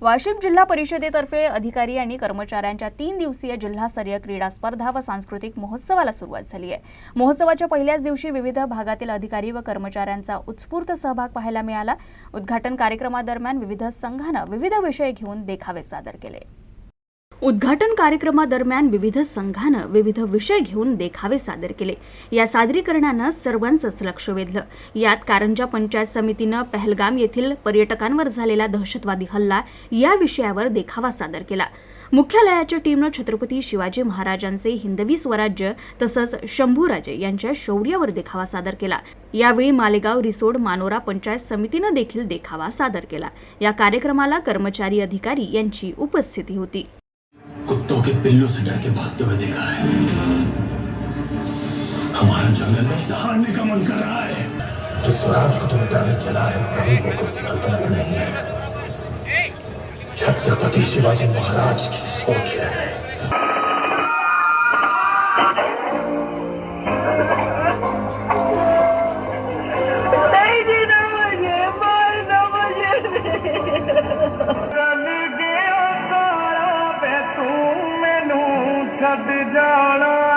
वाशिम जिल्हा परिषदेतर्फे अधिकारी आणि कर्मचाऱ्यांच्या तीन दिवसीय जिल्हास्तरीय क्रीडा स्पर्धा व सांस्कृतिक महोत्सवाला सुरुवात झाली आहे. महोत्सवाच्या पहिल्याच दिवशी विविध भागातील अधिकारी व कर्मचाऱ्यांचा उत्स्फूर्त सहभाग पाहायला मिळाला. उद्घाटन कार्यक्रमादरम्यान विविध संघानं विविध विषय घेऊन देखावे सादर केले. उद्घाटन कार्यक्रमादरम्यान विविध संघानं विविध विषय घेऊन देखावे सादर केले. या सादरीकरणानं सर्वांचंच लक्ष वेधलं. यात कारंजा पंचायत समितीनं पहलगाम येथील पर्यटकांवर झालेला दहशतवादी हल्ला या विषयावर देखावा सादर केला. मुख्यालयाच्या टीमनं छत्रपती शिवाजी महाराजांचे हिंदवी स्वराज्य तसंच शंभूराजे यांच्या शौर्यावर देखावा सादर केला. यावेळी मालेगाव रिसोड मानोरा पंचायत समितीनं देखील देखावा सादर केला. या कार्यक्रमाला कर्मचारी अधिकारी यांची उपस्थिती होती. कुत्तों के पिल्लों से डर के भागते हुए देखा है। हमारा जंगल में दहाड़ने का मन कर रहा है। जो स्वराज को तुम्हें डाले चला है कभी वो कुछ सल्तनत नहीं है। छत्रपति शिवाजी महाराज की सोच है। ਛੱਡ ਜਾਣਾ।